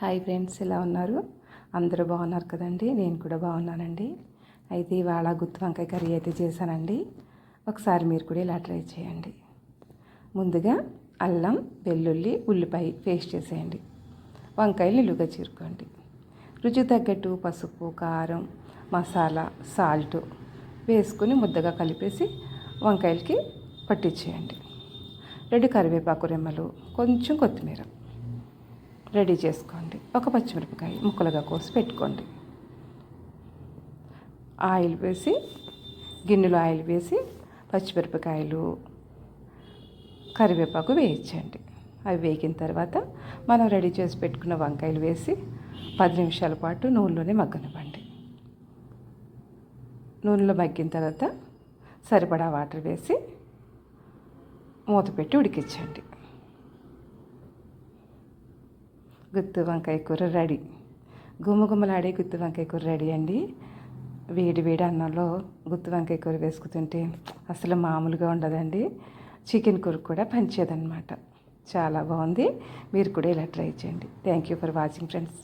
Hi friends ఎలా ఉన్నారు? అందరూ బాగున్నారు కదండి? నేను కూడా బాగున్నానండి. అయితే ఇవాళ గుత్తి వంకాయ కర్రీ అయితే చేశానండి. ఒకసారి మీరు కూడా ఇలా ట్రై చేయండి. ముందుగా అల్లం వెల్లుల్లి ఉల్లిపాయ పేస్ట్ చేసేయండి. వంకాయలు నిలువుగా చీరుకోండి. రుచి తగ్గట్టు పసుపు కారం మసాలా సాల్ట్ వేసుకుని ముద్దగా కలిపేసి వంకాయలకి పట్టించేయండి. రెండు కరివేపాకు రెమ్మలు కొంచెం కొత్తిమీర. రెడీ చేసుకోండి. ఒక పచ్చిమిరపకాయ ముక్కలుగా కోసి పెట్టుకోండి. ఆయిల్ వేసి గిన్నెలో ఆయిల్ వేసి పచ్చిమిరపకాయలు కరివేపాకు వేయించండి. అవి వేగిన తర్వాత మనం రెడీ చేసి పెట్టుకున్న వంకాయలు వేసి పది నిమిషాల పాటు నూనెలోనే మగ్గనివ్వండి. నూనెలో మగ్గిన తర్వాత సరిపడా వాటర్ వేసి మూత పెట్టి ఉడికించండి. గుత్తి వంకాయ కూర రెడీ. గుమ్మగుమ్మలాడే గుత్తి వంకాయ కూర రెడీ అండి. వేడి వేడి అన్నంలో గుత్తి వంకాయ కూర వేసుకుతుంటే అసలు మామూలుగా ఉండదండి. చికెన్ కూర కూడా పంచేదన్నమాట చాలా బాగుంది. మీరు కూడా ఇలా ట్రై చేయండి. Thank you for watching friends